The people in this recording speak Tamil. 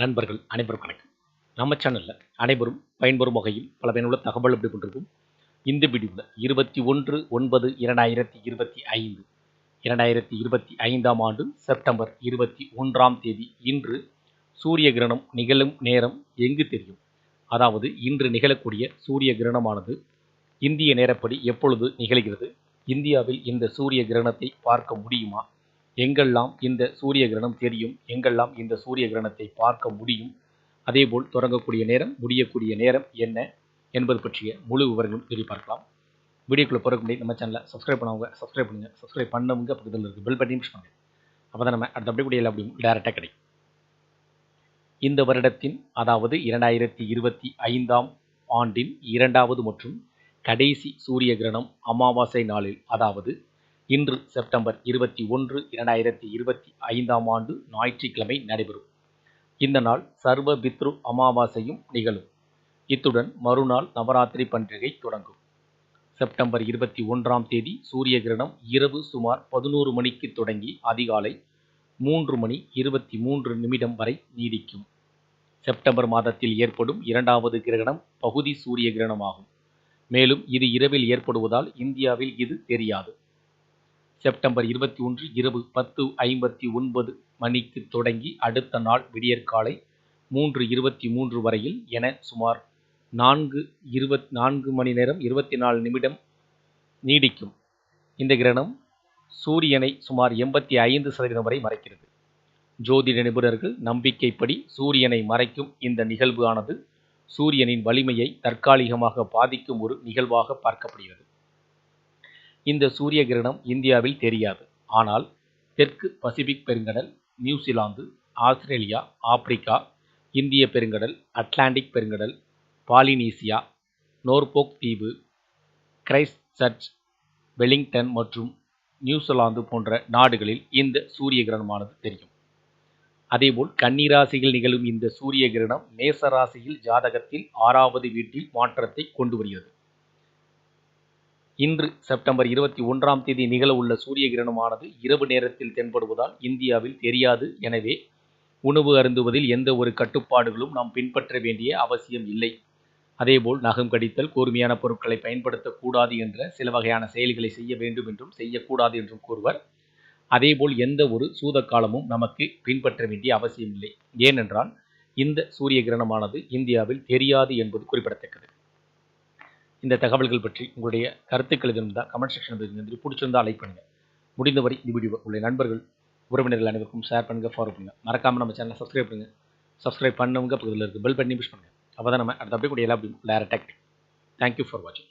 நண்பர்கள் அனைவரும் வணக்கம். நம்ம சேனலில் அனைவரும் பயன்பெறும் வகையில் பல பயனுள்ள தகவல் எப்படி கொண்டிருக்கும். இந்த வீடியோவில் இருபத்தி ஒன்று ஒன்பது இரண்டாயிரத்தி இருபத்தி ஐந்து இரண்டாயிரத்தி இருபத்தி ஐந்தாம் ஆண்டு செப்டம்பர் இருபத்தி ஒன்றாம் தேதி இன்று சூரிய கிரகணம் நிகழும் நேரம் எங்கு தெரியும்? அதாவது இன்று நிகழக்கூடிய சூரிய கிரகணமானது இந்திய நேரப்படி எப்பொழுது நிகழ்கிறது? இந்தியாவில் இந்த சூரிய கிரகணத்தை பார்க்க முடியுமா? எங்கெல்லாம் இந்த சூரிய கிரகணம் தெரியும் எங்கெல்லாம் இந்த சூரிய கிரகணத்தை பார்க்க முடியும் அதேபோல் தொடங்கக்கூடிய நேரம் முடியக்கூடிய நேரம் என்ன என்பது பற்றிய முழு விவரங்களும் எதிர்பார்க்கலாம் வீடியோக்குள்ளே வீடியோக்குள்ள போகிறக்கு நம்ம சேனலை சப்ஸ்கிரைப் பண்ணவங்க சப்ஸ்கிரைப் பண்ணுங்கள் சப்ஸ்கிரைப் பண்ணவங்க பக்கத்தில் இருக்குது பெல் பட்டியும் அப்போ தான் நம்ம அடுத்த அப்படி கூடிய அப்படியும் டேரெக்டாக கிடைக்கும். இந்த வருடத்தின் அதாவது இரண்டாயிரத்தி இருபத்தி ஐந்தாம் ஆண்டின் இரண்டாவது மற்றும் கடைசி சூரிய கிரகணம் அமாவாசை நாளில் அதாவது இன்று செப்டம்பர் இருபத்தி ஒன்று இரண்டாயிரத்தி இருபத்தி ஐந்தாம் ஆண்டு ஞாயிற்றுக்கிழமை நடைபெறும். இந்த நாள் சர்வ பித்ரு அமாவாசையும் நிகழும். இத்துடன் மறுநாள் நவராத்திரி பண்டிகை தொடங்கும். செப்டம்பர் இருபத்தி ஒன்றாம் தேதி சூரிய கிரகணம் இரவு சுமார் பதினோரு மணிக்கு தொடங்கி அதிகாலை மூன்று மணி இருபத்தி மூன்று நிமிடம் வரை நீடிக்கும். செப்டம்பர் மாதத்தில் ஏற்படும் இரண்டாவது கிரகணம் பகுதி சூரிய கிரகணமாகும். மேலும் இது இரவில் ஏற்படுவதால் இந்தியாவில் இது தெரியாது. செப்டம்பர் இருபத்தி ஒன்று இரவு பத்து ஐம்பத்தி ஒன்பது மணிக்கு தொடங்கி அடுத்த நாள் விடியற்காலை மூன்று இருபத்தி மூன்று வரையில் என சுமார் நான்கு இருபத் நான்கு மணி நேரம் இருபத்தி நாலு நிமிடம் நீடிக்கும். இந்த கிரகணம் சூரியனை சுமார் எண்பத்தி ஐந்து சதவீதம் வரை மறைக்கிறது. ஜோதிட நிபுணர்கள் நம்பிக்கைப்படி சூரியனை மறைக்கும் இந்த நிகழ்வு ஆனது சூரியனின் வலிமையை தற்காலிகமாக பாதிக்கும் ஒரு நிகழ்வாக பார்க்கப்படுகிறது. இந்த சூரிய கிரகணம் இந்தியாவில் தெரியாது. ஆனால் தெற்கு பசிபிக் பெருங்கடல் நியூசிலாந்து ஆஸ்திரேலியா ஆப்பிரிக்கா இந்திய பெருங்கடல் அட்லாண்டிக் பெருங்கடல் பாலினீசியா நோர்போக் தீவு கிரைஸ்ட் சர்ச் வெலிங்டன் மற்றும் நியூசிலாந்து போன்ற நாடுகளில் இந்த சூரிய கிரகணமானது தெரியும். அதேபோல் கன்னிராசியில் நிகழும் இந்த சூரிய கிரகணம் மேசராசியில் ஜாதகத்தில் ஆறாவது வீட்டில் மாற்றத்தை கொண்டு வருகிறது. இன்று செப்டம்பர் இருபத்தி ஒன்றாம் தேதி நிகழ உள்ள சூரிய கிரகணமானது இரவு நேரத்தில் தென்படுவதால் இந்தியாவில் தெரியாது. எனவே உணவு அருந்துவதில் எந்த ஒரு கட்டுப்பாடுகளும் நாம் பின்பற்ற வேண்டிய அவசியம் இல்லை. அதேபோல் நகம் கடித்தல் கூர்மையான பொருட்களை பயன்படுத்தக்கூடாது என்ற சில வகையான செயல்களை செய்ய வேண்டும் என்றும் செய்யக்கூடாது என்றும் கூறுவர். அதேபோல் எந்த ஒரு சூத காலமும் நமக்கு பின்பற்ற வேண்டிய அவசியம் இல்லை. ஏனென்றால் இந்த சூரிய கிரகணமானது இந்தியாவில் தெரியாது என்பது குறிப்பிடத்தக்கது. இந்த தகவல்கள் பற்றி உங்களுடைய கருத்துக்கள் எதுவும் இருந்தால் கமெண்ட் செக்ஷன் இருந்து பிடிச்சிருந்தா லைக் பண்ணுங்கள் முடிந்தவரை இந்த வீடியோ உங்களுடைய நண்பர்கள் உறவினர்கள் அனைவருக்கும் ஷேர் பண்ணுங்கள் ஃபாலோ பண்ணுங்கள் மறக்காமல் நம்ம சேனலை சப்ஸ்கிரைப் பண்ணுங்கள் சப்ஸ்கிரைப் பண்ணவங்க பக்கத்தில் இருக்குது பெல் பண்ணி புஷ் பண்ணுங்கள் அப்போ தான் நம்ம அடுத்த அப்படியே கூட எல்லா எல்லாம் டேரக்டாக தேங்க்யூ ஃபார் வாட்சிங்